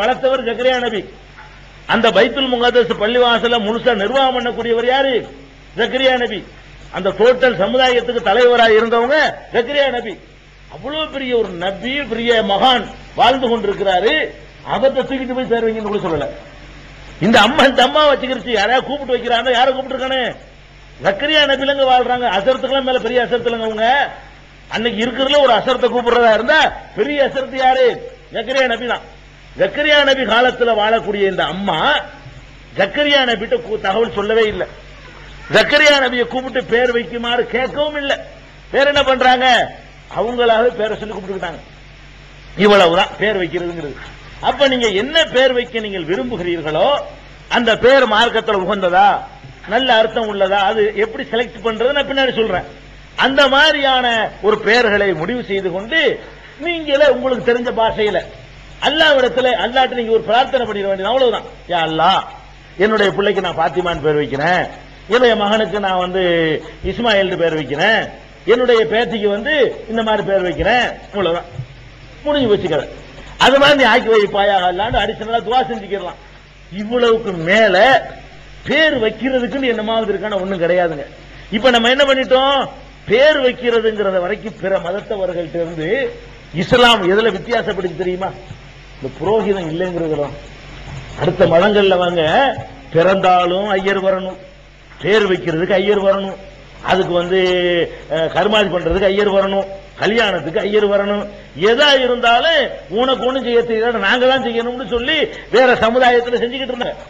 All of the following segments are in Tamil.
வளர்த்தவர் ஜக்கரியா நபி. அந்த பைத்துல் முகதஸ் பள்ளிவாசல முழுசா நிர்வாகம் பண்ணக்கூடியவர் யாரு? ஜக்கரியா நபி. அந்த டோட்டல் சமுதாயத்துக்கு தலைவராக இருந்தவங்க ஜக்கரியா நபி. அவ்வளவு பெரிய ஒரு நபி பெரிய மகான் வாழ்ந்து கொண்டிருக்கிறாரு. அவத்தை தூக்கிட்டு போய் சேருவீங்கன்னு கூட சொல்லல. இந்த அம்மா இந்த அம்மா வச்சுக்கிருச்சு. யாரையா கூப்பிட்டு வைக்கிறாங்க? யாரை கூப்பிட்டுருக்கானே? ஜக்கரியா நபிலங்க வாழ்றாங்க. அசரத்துக்கெல்லாம் மேல பெரிய அசரத்துலங்க அவங்க. அன்னைக்கு இருக்கிறதுல ஒரு அசரத்தை கூப்பிடுறதா இருந்தா பெரிய அசரத்து யாரு? ஜக்கரியா நபி தான் ஜக்கரியா நபி காலத்தில் வாழக்கூடிய இந்த அம்மா ஜக்கரியா நபிட்ட தகவல் சொல்லவே இல்லை. ஜக்கரியா நபியை கூப்பிட்டு பேர் வைக்குமாறு கேட்கவும் இல்லை. பேர் என்ன பண்றாங்க? அவங்களாவே பேரை சொல்லி கூப்பிட்டுக்கிட்டாங்க. இவ்வளவுதான் பேர் வைக்கிறதுங்கிறது. அப்ப நீங்க என்ன பேர் வைக்க நீங்கள் விரும்புகிறீர்களோ அந்த பேர் மார்க்கத்தில் உகந்ததா? நல்ல அர்த்தம் உள்ளதா? அது எப்படி செலக்ட் பண்றது நான் பின்னாடி சொல்றேன். அந்த மாதிரியான ஒரு பெயர்களை முடிவு செய்து கொண்டு நீங்களே உங்களுக்கு தெரிஞ்ச பாஷையில அல்லாவிடத்துல அல்லாட்ட நீங்க ஒரு பிரார்த்தனை பண்ணிட வேண்டியது அவ்வளவுதான். யா அல்லாஹ் என்னுடைய பிள்ளைக்கு நான் பாத்திமான் பேர் வைக்கிறேன். என்னுடைய மகனுக்கு நான் வந்து இஸ்மாயில் பேர் வைக்கிறேன். என்னுடைய பேத்திக்கு வந்து இந்த மாதிரி பேர் வைக்கிறேன். இவ்வளவுதான் முடிஞ்சு வச்சுக்கிறேன் அது மாதிரி நீ ஆக்கி வைப்பாயா இல்லாண்டு அடிஷனலா துவா செஞ்சுக்கலாம் இவ்வளவுக்கு மேல பேர் வைக்கிறதுக்குன்னு என்னமாவது இருக்கான ஒண்ணும் கிடையாதுங்க. இப்ப நம்ம என்ன பண்ணிட்டோம்? பேர் வைக்கிறதுங்கிறத வரைக்கும் பிற மதத்தவர்கள்ட்ட இருந்து இஸ்லாம் எதுல வித்தியாசப்படுது தெரியுமா? இந்த புரோகிதம் இல்லைங்கிறதுலாம் அடுத்த மதங்கள்ல வாங்க பிறந்தாலும் ஐயர் வரணும். பேர் வைக்கிறதுக்கு ஐயர் வரணும். அதுக்கு வந்து கருமாதி பண்றதுக்கு ஐயர் வரணும். கல்யாணத்துக்கு ஐயர் வரணும். எதா இருந்தாலும் உனக்கு ஒண்ணு செய்ய தெரியாத நாங்க தான் செய்யணும்னு சொல்லி வேற சமுதாயத்துல செஞ்சுக்கிட்டு இருந்தாங்க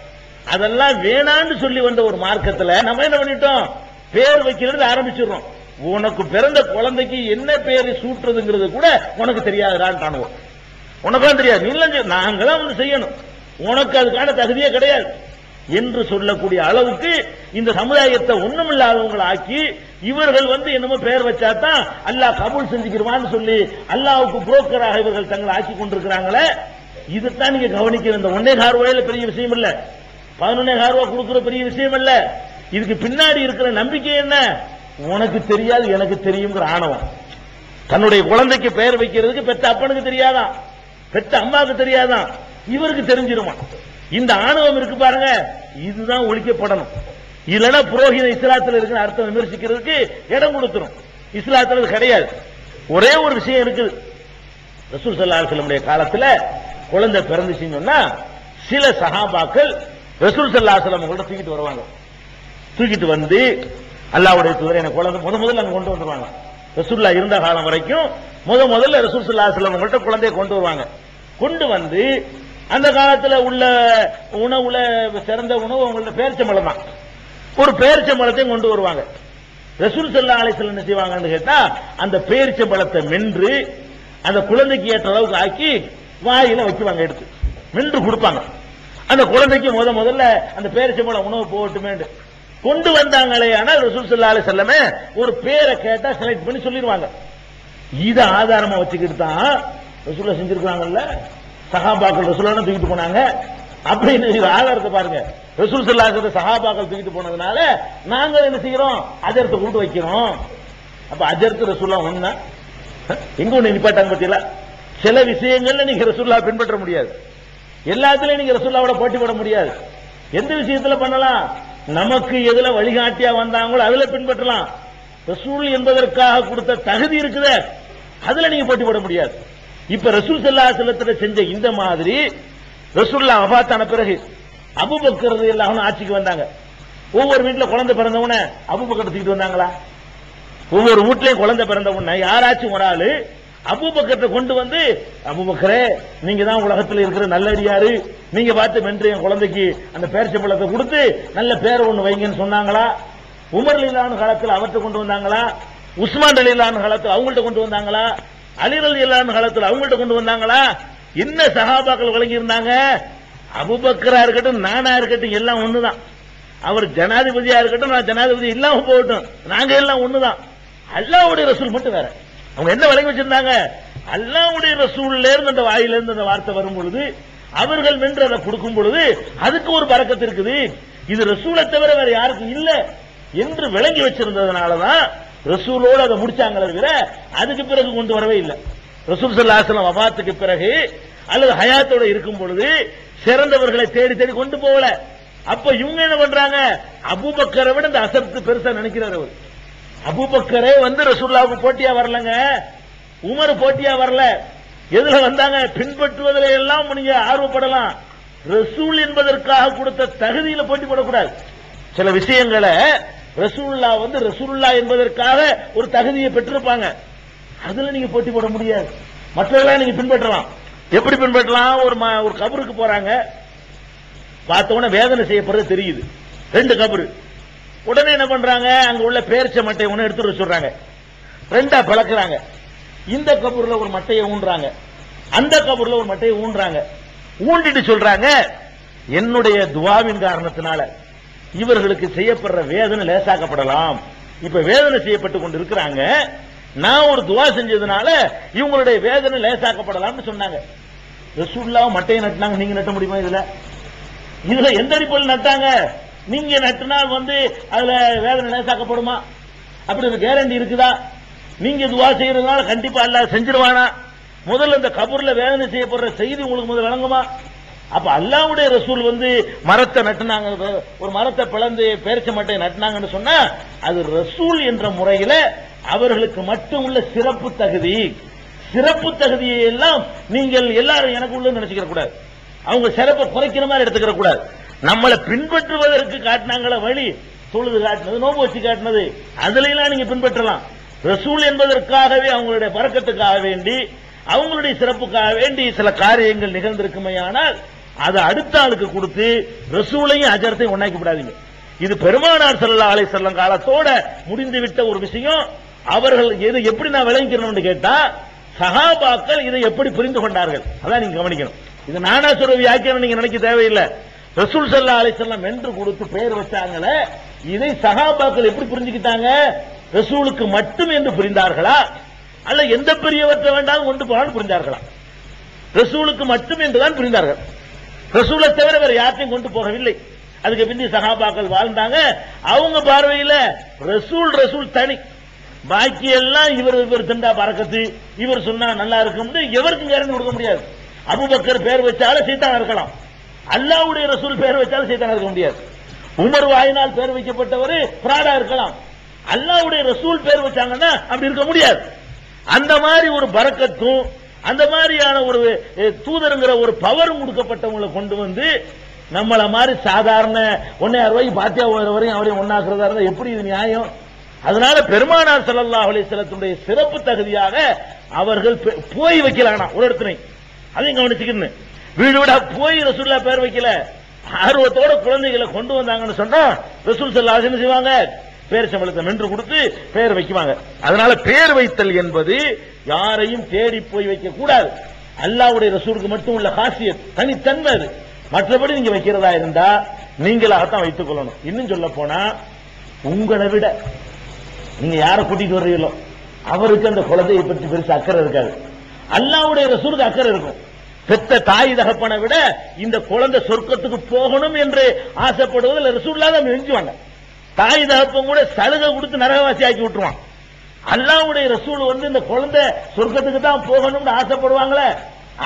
அதெல்லாம் வேணான்னு சொல்லி வந்த ஒரு மார்க்கத்துல நம்ம என்ன பண்ணிட்டோம்? பேர் வைக்கிறது ஆரம்பிச்சிடுறோம். உனக்கு பிறந்த குழந்தைக்கு என்ன பேர் சூட்டுறதுங்கிறது கூட உனக்கு தெரியாதுடான்னு காணுவோம். உனக்கெல்லாம் தெரியாது. நீங்களும் செய்ய- நாங்க தான் வந்து செய்யணும். உனக்கு அதுக்கான தகுதியே கிடையாது. என்று சொல்லக்கூடிய அளவுக்கு இந்த சமுதாயத்தை ஒண்ணுமில்லாதவங்களை ஆக்கி இவர்கள் வந்து என்னமோ பெயர் வச்சாதான் அல்லாஹ் கபூல் செஞ்சுக்கிருவான்னு சொல்லி அல்லாவுக்கு புரோக்கராக இவர்கள் தங்களை ஆக்கி கொண்டிருக்கிறாங்களே இதுதான் நீங்க கவனிக்க இந்த ஒன்னே கார் ரூபாயில பெரிய விஷயம் இல்ல. பதினொன்னே கார் ரூபாய் கொடுக்கிற பெரிய விஷயம் இல்ல. இதுக்கு பின்னாடி இருக்கிற நம்பிக்கை என்ன? உனக்கு தெரியாது எனக்கு தெரியுங்கிற ஆணவம். தன்னுடைய குழந்தைக்கு பெயர் வைக்கிறதுக்கு பெற்ற அப்பனுக்கு தெரியாதான் பெத்த அம்மாவுக்கு தெரியாதான். இவருக்கு தெரிஞ்சிருமா? இந்த ஆணவம் இருக்கு பாருங்க. இதுதான் ஒழிக்கப்படணும். இல்லைன்னா புரோகித இஸ்லாத்துல இருக்கிற அர்த்தம் விமர்சிக்கிறதுக்கு இடம் கொடுத்துரும். இஸ்லாத்துல கிடையாது. ஒரே ஒரு விஷயம் இருக்குது. ரசூல் ஸல்லல்லாஹு அலைஹி காலத்துல குழந்தை பிறந்துச்சுன்னு சொன்னா சில சகாபாக்கள் ரசூல் ஸல்லல்லாஹு கூட தூக்கிட்டு வருவாங்க. தூக்கிட்டு வந்து அல்லாவுடைய தூதர் எனக்கு குழந்தை முத முதல்ல அங்க கொண்டு வந்துருவாங்க. ரசூல்லா இருந்த காலம் வரைக்கும் முத முதல்ல ரசூல் ஸல்லல்லாஹு அலைஹி வஸல்லம் குழந்தைய கொண்டு வருவாங்க. கொண்டு வந்து அந்த காலத்துல உள்ள உணவுல சிறந்த உணவு அவங்கள்ட்ட பேரிச்சம்பழம் தான். ஒரு பேரிச்சம்பழத்தையும் கொண்டு வருவாங்க. ரசூல் செல்லா அலைசல் என்ன செய்வாங்கன்னு கேட்டா அந்த பேரிச்சம்பழத்தை மென்று அந்த குழந்தைக்கு ஏற்ற அளவுக்கு ஆக்கி வாயில வைக்குவாங்க எடுத்து. மென்று கொடுப்பாங்க. அந்த குழந்தைக்கு முத முதல்ல அந்த பேரிச்சம்பழம் உணவு போகட்டுமே கொண்டு வந்தாங்களே ஆனால் ரசூல் செல்லா அலை செல்லமே ஒரு பேரை கேட்டா செலக்ட் பண்ணி சொல்லிடுவாங்க. இதை ஆதாரமா வச்சுக்கிட்டு தான் ரசூல்லா செஞ்சிருக்கிறாங்கல்ல? சகாபாக்கள் ரசூலான தூக்கிட்டு போனாங்க. அப்படின்னு ஆதாரத்தை பாருங்க. ரசூல் ஸல்லல்லாஹு சகாபாக்கள் தூக்கிட்டு போனதுனால நாங்க என்ன செய்யறோம்? அஜர்த்தை கூட்டு வைக்கிறோம். அப்ப அஜர்த்து ரசூல்லா ஒண்ணா? எங்க ஒண்ணு நிப்பாட்டாங்க பத்தியில? சில விஷயங்கள்ல நீங்க ரசூல்லா பின்பற்ற முடியாது. எல்லாத்துலயும் நீங்க ரசூல்லாவோட போட்டி போட முடியாது. எந்த விஷயத்துல பண்ணலாம்? நமக்கு எதுல வழிகாட்டியா வந்தாங்களோ அதுல பின்பற்றலாம். ரசூல் என்பதற்காக கொடுத்த தகுதி இருக்குதே. அதுல நீங்க போட்டி போட முடியாது. இப்ப ரசூல் ஸல்லல்லாஹு செல்லத்துல செஞ்ச இந்த மாதிரி ரசூல்லா அபாத்தான பிறகு அபுபக்கர் எல்லாம் ஆட்சிக்கு வந்தாங்க. ஒவ்வொரு வீட்டுல குழந்தை பிறந்தவன அபுபக்கர் தூக்கிட்டு வந்தாங்களா? ஒவ்வொரு வீட்லயும் குழந்தை பிறந்த உடனே யாராச்சும் ஒரு ஆளு அபுபக்கத்தை கொண்டு வந்து அபூபக்கரே நீங்க தான் உலகத்தில் இருக்கிற நல்லடியாரு. நீங்க பார்த்து மென்று என் குழந்தைக்கு அந்த பேரிச்சம்பழத்தை கொடுத்து நல்ல பேரை ஒண்ணு வைங்கன்னு சொன்னாங்களா? உமர் காலத்தில் அவற்றை கொண்டு வந்தாங்களா? உஸ்மான் அலி இல்லான் காலத்தில் அவங்கள்ட்ட கொண்டு வந்தாங்களா? அலி அலி இல்லான் காலத்தில் அவங்கள்ட்ட கொண்டு வந்தாங்களா? என்ன சகாபாக்கள் வழங்கி இருந்தாங்க அபுபக்கரா இருக்கட்டும் நானா இருக்கட்டும் எல்லாம் ஒண்ணுதான். அவர் ஜனாதிபதியா இருக்கட்டும் நான் ஜனாதிபதி இல்லாம போகட்டும் நாங்க எல்லாம் ஒண்ணுதான். அல்லாவுடைய ரசூல் மட்டும் வேற. அவங்க என்ன வழங்கி வச்சிருந்தாங்க? அல்லாவுடைய ரசூல்ல இருந்து அந்த வாயில இருந்து அந்த வார்த்தை வரும் பொழுது அவர்கள் வென்று அதை கொடுக்கும் பொழுது அதுக்கு ஒரு பறக்கத்து இருக்குது. இது ரசூலை தவிர வேற யாருக்கும் இல்ல. என்று விளங்கி வச்சிருந்ததுனாலதான் ரசூலோடு அதை முடிச்சாங்களே தவிர அதுக்கு பிறகு கொண்டு வரவே இல்லை. ரசூல் சல்லாசலம் வபாத்துக்கு பிறகு அல்லது ஹயாத்தோட இருக்கும் பொழுது சிறந்தவர்களை தேடி தேடி கொண்டு போகல. அப்ப இவங்க என்ன பண்றாங்க? அபுபக்கரை விட இந்த அசப்து பெருசா நினைக்கிறார் அவர். அபுபக்கரே வந்து ரசூல்லாவுக்கு போட்டியா வரலங்க. உமர் போட்டியா வரல. எதுல வந்தாங்க? பின்பற்றுவதில் எல்லாம் நீங்க ஆர்வப்படலாம். ரசூல் என்பதற்காக கொடுத்த தகுதியில போட்டி போடக்கூடாது. சில விஷயங்களை ரசூல்லா வந்து ரசூல்லா என்பதற்காக ஒரு தகுதியை பெற்றிருப்பாங்க. அதுல நீங்க போட்டி போட முடியாது. மற்றவர்களா நீங்க பின்பற்றலாம். எப்படி பின்பற்றலாம்? ஒரு ஒரு கபருக்கு போறாங்க. பார்த்தவொடனே வேதனை செய்யப்படுறது தெரியுது. ரெண்டு கபரு. உடனே என்ன பண்றாங்க? அங்க உள்ள பேரிச்ச மட்டையை ஒண்ணு எடுத்து வர சொல்றாங்க. ரெண்டா பிளக்குறாங்க. இந்த கபூர்ல ஒரு மட்டையை ஊன்றாங்க. அந்த கபூர்ல ஒரு மட்டையை ஊன்றாங்க. ஊண்டிட்டு சொல்றாங்க என்னுடைய துவாவின் காரணத்தினால. இவர்களுக்கு செய்யப்படுற வேதனை லேசாக்கப்படலாம். இப்ப வேதனை செய்யப்பட்டு கொண்டு இருக்கிறாங்க நான் ஒரு துவா செஞ்சதுனால இவங்களுடைய வேதனை லேசாக்கப்படலாம்னு சொன்னாங்க. ரசூல்லா மட்டையை நட்டினாங்க. நீங்க நட்ட முடியுமா இதுல? இதுல எந்த அடிப்படையில் நட்டாங்க? நீங்க நட்டினால் வந்து அதுல வேதனை லேசாக்கப்படுமா? அப்படி ஒரு கேரண்டி இருக்குதா? நீங்க துவா செய்யறதுனால கண்டிப்பா அல்லாஹ் செஞ்சிருவானா? முதல்ல இந்த கபூர்ல வேதனை செய்யப்படுற செய்தி உங்களுக்கு முதல் வழங்குமா? அப்ப அல்லாவுடைய ரசூல் வந்து மரத்தை நட்டுனாங்க. ஒரு மரத்தை பிளந்து பேரிச்ச மட்டை நட்டினாங்கன்னு சொன்னா அது ரசூல் என்ற முறையில அவர்களுக்கு மட்டும் உள்ள சிறப்பு தகுதி. சிறப்பு தகுதியை எல்லாம் நீங்கள் எல்லாரும் எனக்கு உள்ள நினைச்சுக்கிற கூடாது. அவங்க சிறப்பை குறைக்கிற மாதிரி எடுத்துக்கிற கூடாது. நம்மளை பின்பற்றுவதற்கு காட்டினாங்கள வழி தொழுது காட்டினது நோம்பு வச்சு காட்டினது அதுல எல்லாம் நீங்க பின்பற்றலாம். ரசூல் என்பதற்காகவே அவங்களுடைய பறக்கத்துக்காக வேண்டி அவங்களுடைய சிறப்புக்காக வேண்டி சில காரியங்கள் நிகழ்ந்திருக்குமையானால் அதை அடுத்த ஆளுக்கு கொடுத்து ரசூலையும் அஜரத்தையும் ஒன்னாக்கி விடாதீங்க. இது பெருமானார் செல்லா ஆலை செல்லம் காலத்தோட முடிந்து விட்ட ஒரு விஷயம். அவர்கள் எது எப்படி நான் விளங்கிக்கணும்னு கேட்டா சகாபாக்கள் இதை எப்படி புரிந்து கொண்டார்கள்? அதான் நீங்க கவனிக்கணும். இது நானா சொல்ற வியாக்கியம் நீங்க நினைக்க தேவையில்லை. ரசூல் செல்லா அலை செல்லம் என்று கொடுத்து பெயர் வச்சாங்கள இதை சகாபாக்கள் எப்படி புரிஞ்சுக்கிட்டாங்க? ரசூலுக்கு மட்டும் என்று புரிந்தார்களா? அல்ல எந்த பெரியவற்றை வேண்டாம் கொண்டு போனாலும் புரிந்தார்களா? ரசூலுக்கு மட்டும் என்றுதான் புரிந்தார்கள். ரசூலை தவிர வேற யார்ட்டையும் கொண்டு போகவில்லை. அதுக்கு பிந்தி சகாபாக்கள் வாழ்ந்தாங்க. அவங்க பார்வையில ரசூல் ரசூல் தனி. பாக்கி எல்லாம் இவர் இவர் திண்டா பறக்கத்து. இவர் சொன்னா நல்லா இருக்கும்னு எவருக்கும் கேரண்டி கொடுக்க முடியாது. அபுபக்கர் பேர் வச்சாலும் சீத்தான் இருக்கலாம். அல்லாவுடைய ரசூல் பேர் வச்சாலும் சீத்தான் இருக்க முடியாது. உமர் வாயினால் பேர் வைக்கப்பட்டவர் பிராடா இருக்கலாம். அல்லாவுடைய ரசூல் பேர் வச்சாங்கன்னா அப்படி இருக்க முடியாது. அந்த மாதிரி ஒரு பறக்கத்தும் அந்த மாதிரியான ஒரு தூதருங்கிற ஒரு பவரும் கொடுக்கப்பட்டவங்களை கொண்டு வந்து நம்மள மாதிரி சாதாரண ஒன்னாயிரம் ரூபாய்க்கு பாத்தியா ஓடுற வரையும் அவரையும் ஒன்னாக்குறதா இருந்தா எப்படி இது நியாயம்? அதனால பெருமானார் செல்லல்லா அலிசலத்துடைய சிறப்பு தகுதியாக அவர்கள் போய் வைக்கலானா ஒரு இடத்துல அதையும் கவனிச்சுக்கணும் வீடு வீடா போய் ரசூல்லா பேர் வைக்கல. ஆர்வத்தோட குழந்தைகளை கொண்டு வந்தாங்கன்னு சொன்னா ரசூல் செல்லா செய்வாங்க? பேர் சம்பளத்தை மென்று கொடுத்து பேர் வைக்குவாங்க. அதனால பேர் வைத்தல் என்பது யாரையும் தேடி போய் வைக்க கூடாது. அல்லாவுடைய ரசூருக்கு மட்டும் உள்ள காசியத் தனித்தன்மை அது. மற்றபடி நீங்க வைக்கிறதா இருந்தா நீங்களாகத்தான் வைத்துக் கொள்ளணும். இன்னும் சொல்ல போனா உங்களை விட நீங்க யாரை கூட்டிட்டு வர்றீங்களோ அவருக்கு அந்த குழந்தையை பற்றி பெருசு அக்கறை இருக்காது. அல்லாவுடைய ரசூலுக்கு அக்கறை இருக்கும். பெத்த தாய் தகப்பனை விட இந்த குழந்தை சொர்க்கத்துக்கு போகணும் என்று ஆசைப்படுவதில் ரசூல்லா தான் நெஞ்சுவாங்க தாய் தகப்பம் கூட சலுகை கொடுத்து நரகவாசி ஆக்கி விட்டுருவான். அல்லாவுடைய ரசூல் வந்து இந்த குழந்தை சொர்க்கத்துக்கு தான் போகணும்னு ஆசைப்படுவாங்களே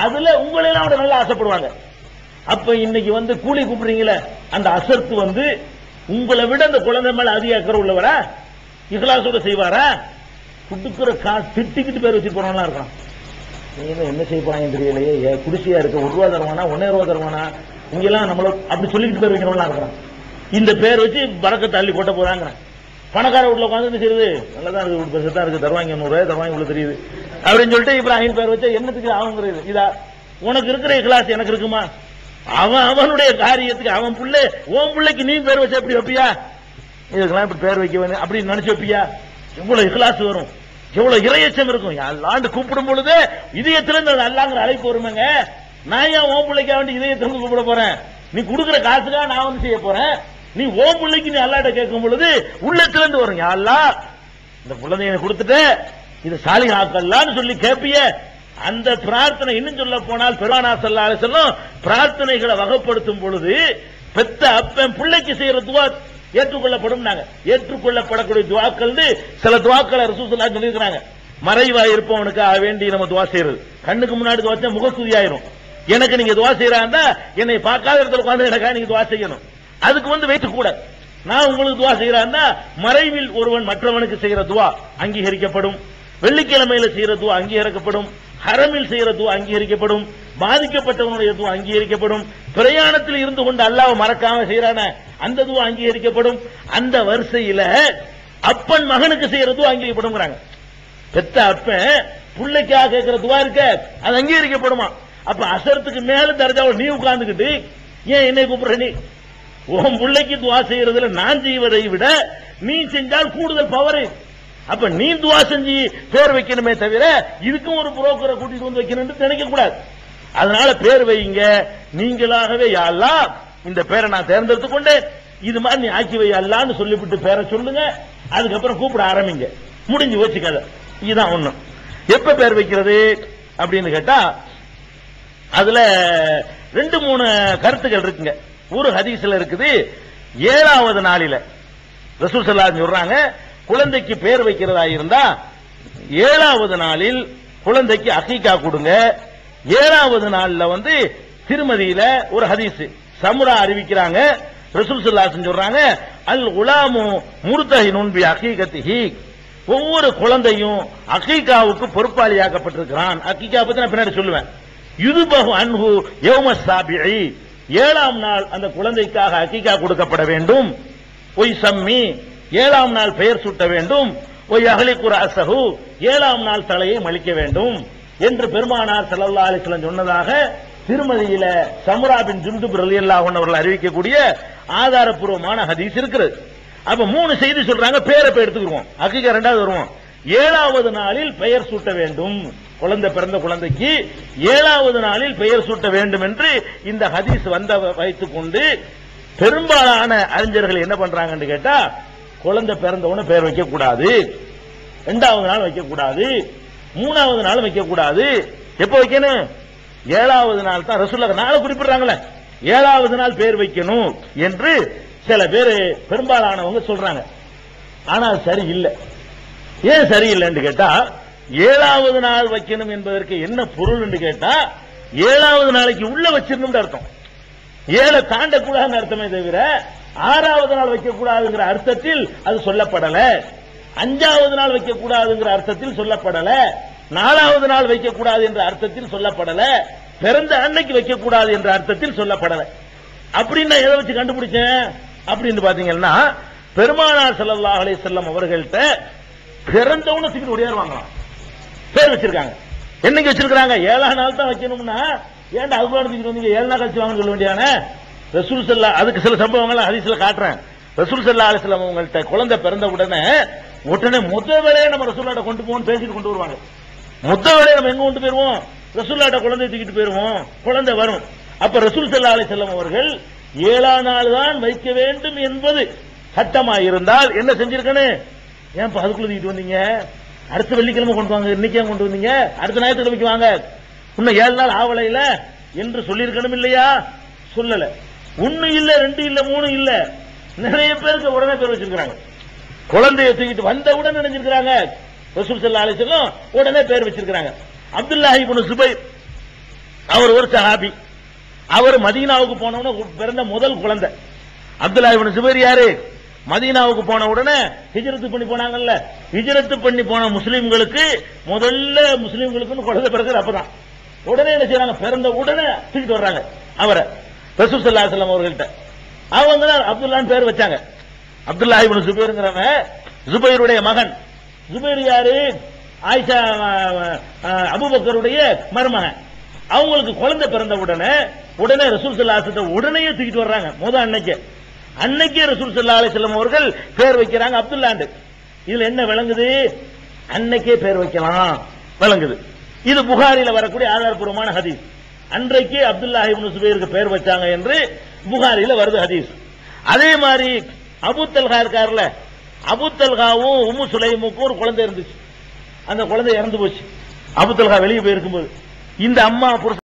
அதுல உங்களெல்லாம் அவங்க நல்லா ஆசைப்படுவாங்க. அப்ப இன்னைக்கு வந்து கூலி கூப்பிடுறீங்களே அந்த அசர்த்து வந்து உங்களை விட அந்த குழந்தை மேல அதிக அக்கறை உள்ளவரா? இகலாசோட செய்வாரா? கொடுக்குற காசு திட்டிக்கிட்டு பேர் வச்சு போறவங்களா இருக்கான். என்ன செய்ய போறாங்க தெரியலையே ஏ, குடிசையா இருக்க ஒரு ரூபா தருவானா ஒன்னே ரூபா தருவானா? இங்கெல்லாம் நம்மள அப்படி சொல்லிக்கிட்டு பேர் வைக்கிறவங்களா இருக்கிறான் இந்த பேர் வச்சு பறக்க தள்ளி கொட்ட போறாங்க. பணக்கார வீட்டுல உட்காந்து செய்யுது நல்லதான் இருக்கு பெருசா இருக்கு தருவாங்க நூறு தருவாங்க இவ்வளவு தெரியுது. அப்படின்னு சொல்லிட்டு இப்ராஹிம் பேர் வச்சா என்னத்துக்கு ஆகுங்கிறது. இதா உனக்கு இருக்கிற கிளாஸ் எனக்கு இருக்குமா? அவன் அவனுடைய காரியத்துக்கு அவன் புள்ள உன் பிள்ளைக்கு நீ பேர் வச்ச எப்படி வைப்பியா? இதுக்கெல்லாம் இப்படி பேர் வைக்க வேணும். அப்படின்னு நினைச்சு வைப்பியா? எவ்வளவு இஹ்லாஸ் வரும். எவ்வளவு இரையச்சம் இருக்கும். எல்லாண்டு கூப்பிடும் பொழுது இதயத்திலிருந்து நல்லாங்கிற அல்லாங்கிற அழைப்பு வருமாங்க. நான் ஏன் உன் பிள்ளைக்கா வேண்டி இதயத்திலிருந்து கூப்பிட போறேன்? நீ கொடுக்குற காசுக்காக நான் வந்து செய்ய போறேன். நீ ஓ பிள்ளைக்கு நீ அல்லாட்ட கேட்கும் பொழுது உள்ளத்திலிருந்து வரும் யா இந்த குழந்தைய எனக்கு கொடுத்துட்ட இது சாலி ஆக்கல்லான்னு சொல்லி கேப்பிய. அந்த பிரார்த்தனை இன்னும் சொல்ல போனால் பெருமானா சல்லா சொல்லும் பிரார்த்தனைகளை வகைப்படுத்தும் பொழுது பெத்த அப்பன் பிள்ளைக்கு செய்யற துவா ஏற்றுக்கொள்ளப்படும் நாங்க ஏற்றுக்கொள்ளப்படக்கூடிய துவாக்கள் சில துவாக்களை ரசூசல்லா சொல்லியிருக்கிறாங்க. மறைவா இருப்பவனுக்காக வேண்டி நம்ம துவா செய்யறது. கண்ணுக்கு முன்னாடி துவாச்சா முகஸ்துதி ஆயிரும் எனக்கு நீங்க துவா செய்யறாங்க என்னை பார்க்காத இடத்துல உட்காந்து எனக்காக நீங்க துவா செய்யணும். அதுக்கு வந்து வைத்து கூட. நான் உங்களுக்கு துவா செய்யறான்னா மறைவில் ஒருவன் மற்றவனுக்கு செய்யற துவா அங்கீகரிக்கப்படும். வெள்ளிக்கிழமையில செய்யற துவா அங்கீகரிக்கப்படும். ஹரமில் செய்யற துவா அங்கீகரிக்கப்படும். பாதிக்கப்பட்டவனுடைய துவா அங்கீகரிக்கப்படும். பிரயாணத்தில் இருந்து கொண்டு அல்லாஹ் மறக்காம செய்யறான அந்த துவா அங்கீகரிக்கப்படும். அந்த வரிசையில அப்பன் மகனுக்கு செய்யற துவா அங்கீகரிக்கப்படும் பெத்த அப்பன் பிள்ளைக்காக கேட்கிற துவா இருக்க அது அங்கீகரிக்கப்படுமா? அப்ப அசரத்துக்கு மேல தரஜாவில் நீ உட்கார்ந்துக்கிட்டு ஏன் என்னை கூப்பிடுற நீ? உன் பிள்ளைக்கு துவா செய்யறதுல நான் செய்வதை விட நீ செஞ்சால் கூடுதல் பவர் அப்ப நீ துவா செஞ்சு பேர் வைக்கணுமே தவிர இதுக்கும் ஒரு புரோக்கரை கூட்டிட்டு வந்து வைக்கணும்னு நினைக்க கூடாது. அதனால பேர் வைங்க நீங்களாகவே யாரெல்லாம் இந்த பேரை நான் தேர்ந்தெடுத்து கொண்டேன். இது மாதிரி நீ ஆக்கி வையல்லான்னு சொல்லிவிட்டு பேரை சொல்லுங்க. அதுக்கப்புறம் கூப்பிட ஆரம்பிங்க. முடிஞ்சு வச்சு கதை. இதுதான் ஒண்ணு. எப்ப பேர் வைக்கிறது அப்படின்னு கேட்டா அதுல ரெண்டு மூணு கருத்துக்கள் இருக்குங்க. ஒரு ஹதீஸ்ல இருக்குது. ஏழாவது நாளில ரசூல் சல்லா சொல்றாங்க குழந்தைக்கு பேர் வைக்கிறதா இருந்தா ஏழாவது நாளில் குழந்தைக்கு அகீகா கொடுங்க. ஏழாவது நாள்ல வந்து திருமதியில ஒரு ஹதீஸ் சமுரா அறிவிக்கிறாங்க. ரசூல் ஸல்லல்லாஹு சொல்றாங்க அல் உலாமு முர்தஹினுன் பி அகீகத்திஹி ஒவ்வொரு குழந்தையும் அகீகாவுக்கு பொறுப்பாளியாக்கப்பட்டிருக்கிறான். அகீகா பத்தி நான் பின்னாடி சொல்லுவேன். யுதுபஹு அன்ஹு யௌம சாபிஇ ஏழாம் நாள் அந்த குழந்தைக்காக அகிகா கொடுக்கப்பட வேண்டும். ஒய் சம்மி ஏழாம் நாள் பெயர் சூட்ட வேண்டும். ஒய் அகலிக்குர அசகு ஏழாம் நாள் தலையை மலிக்க வேண்டும். என்று பெருமானார் செலவுல்லா அலிஸ்லம் சொன்னதாக திருமதியில சமுரா பின் ஜுந்துப் ரலியல்லாஹு அவர்கள் அறிவிக்கக்கூடிய ஆதாரப்பூர்வமான ஹதீஸ் இருக்கிறது அப்ப மூணு செய்தி சொல்றாங்க பேரை போய் எடுத்துக்கிறோம் அகிகா ரெண்டாவது வருவோம். ஏழாவது நாளில் பெயர் சூட்ட வேண்டும். குழந்தை பிறந்த குழந்தைக்கு ஏழாவது நாளில் பெயர் சூட்ட வேண்டும் என்று இந்த ஹதீஸ் வந்த வைத்துக் கொண்டு பெரும்பாலான அறிஞர்கள் என்ன பண்றாங்கன்னு கேட்டா குழந்தை பிறந்தவன பெயர் வைக்க கூடாது ரெண்டாவது நாள் வைக்க கூடாது மூணாவது நாள் வைக்க கூடாது எப்ப வைக்கணும்? ஏழாவது நாள் தான் ரசூல்லா நாளை குறிப்பிடுறாங்களே. ஏழாவது நாள் பேர் வைக்கணும் என்று சில பேர் பெரும்பாலானவங்க சொல்றாங்க. ஆனா சரி இல்லை ஏன் சரியில்லைன்னு கேட்டா ஏழாவது நாள் வைக்கணும் என்பதற்கு என்ன பொருள் என்று கேட்டா ஏழாவது நாளைக்கு உள்ள வச்சிடணும்னு அர்த்தம். ஏழை தாண்டக்கூடாதுன்னு அர்த்தமே தவிர ஆறாவது நாள் வைக்கக்கூடாதுங்கிற அர்த்தத்தில் அது சொல்லப்படல. அஞ்சாவது நாள் வைக்கக்கூடாதுங்கிற அர்த்தத்தில் சொல்லப்படல. நாலாவது நாள் வைக்கக்கூடாது என்ற அர்த்தத்தில் சொல்லப்படல. பிறந்த அன்னைக்கு வைக்கக்கூடாது என்ற அர்த்தத்தில் சொல்லப்படல. அப்படின்னு நான் எதை வச்சு கண்டுபிடிச்சேன்? அப்படின்னு பாத்தீங்கன்னா பெருமானார் செல்லல்லா அலே செல்லம் அவர்கள்ட்ட பிறந்தவன சீக்கிரம் ஓடியாருவாங்களாம் பேர் வச்சிருக்காங்க. என்னைக்கு வச்சிருக்காங்க ஏழாம் நாள் தான் வைக்கணும்னா. ஏன்டா அதுக்குள்ள தூக்கிட்டு வந்தீங்க? ஏழு நாள் கழிச்சு வாங்கன்னு சொல்ல வேண்டியான ரசூல் செல்லா அதுக்கு சில சம்பவங்கள் ஹதீஸ்ல காட்டுறேன். ரசூல் செல்லா அலிஸ்லாம் அவங்கள்ட்ட குழந்தை பிறந்த உடனே உடனே முத வேலையை நம்ம ரசூல்லாட்ட கொண்டு போவோம் பேசிட்டு கொண்டு வருவாங்க. முத வேலையை நம்ம எங்க கொண்டு போயிருவோம்? ரசூல்லாட்ட குழந்தை தூக்கிட்டு போயிருவோம். குழந்தை வரும். அப்ப ரசூல் சல்லா அலிஸ்லாம் அவர்கள் ஏழாம் நாள் தான் வைக்க வேண்டும் என்பது சட்டமாக இருந்தால் என்ன செஞ்சிருக்கணும்? ஏன் அதுக்குள்ள தூக்கிட்டு வந்தீங்க? அடுத்த வெள்ளிக்கிழமை கொண்டு வாங்க. இன்னைக்கே கொண்டு வந்தீங்க. அடுத்த ஞாயிற்றுக்கிழமைக்கு வாங்க. இன்னும் ஏழு நாள் ஆவலையில என்று சொல்லியிருக்கணும் இல்லையா? சொல்லல. ஒண்ணு இல்ல ரெண்டு இல்ல மூணு இல்ல. நிறைய பேருக்கு உடனே பேர் வச்சிருக்கிறாங்க. குழந்தைய தூக்கிட்டு வந்த உடனே நினைஞ்சிருக்கிறாங்க ரசூல் சல்லா அலிசல்லம் உடனே பேர் வச்சிருக்கிறாங்க. அப்துல்லாஹி இப்னு சுபை அவர் ஒரு சஹாபி. அவர் மதீனாவுக்கு போனவன பிறந்த முதல் குழந்தை. அப்துல்லாஹி இப்னு சுபைர் யாரு? மதீனாவுக்கு போன உடனே ஹிஜ்ரத்து பண்ணி போனாங்கல்ல. ஹிஜரத்து பண்ணி போன முஸ்லீம்களுக்கு முதல்ல முஸ்லீம்களுக்குன்னு குழந்தை பிறகு அப்பதான். உடனே என்ன செய்யறாங்க? பிறந்த உடனே தூக்கிட்டு வர்றாங்க அவரை. ரசூல் ஸல்லல்லாஹு அலைஹி அவர்கள்ட்ட. அவங்க தான் அப்துல்லான்னு பேர் வச்சாங்க. அப்துல்லா இவன் சுபைருங்கிறவன் சுபைருடைய மகன். ஜுபைர் யாரு? ஆயிஷா அபுபக்கருடைய மருமகன். அவங்களுக்கு குழந்தை பிறந்த உடனே உடனே ரசூல் சல்லாசத்தை உடனே தூக்கிட்டு வர்றாங்க. முத அன்னைக்கு. அன்னைக்கே ரசூல் சல்லா அலைஹி வஸல்லம் அவர்கள் பேர் வைக்கிறாங்க அப்துல்லாண்டு இதுல என்ன விளங்குது? அன்னைக்கே பேர் வைக்கலாம். விளங்குது. இது புகாரில வரக்கூடிய ஆதாரப்பூர்வமான ஹதீஸ். அன்றைக்கே அப்துல்லாஹி சுபேருக்கு சுபைருக்கு பேர் வச்சாங்க என்று புகாரில வருது ஹதீஸ். அதே மாதிரி அபுத்தல்கா இருக்கார்ல அபுத்தல்காவும் உம்மு சுலைமுக்கும் ஒரு குழந்தை இருந்துச்சு. அந்த குழந்தை இறந்து போச்சு. அபுத்தல்கா வெளியே போயிருக்கும்போது. இந்த அம்மா புருஷன்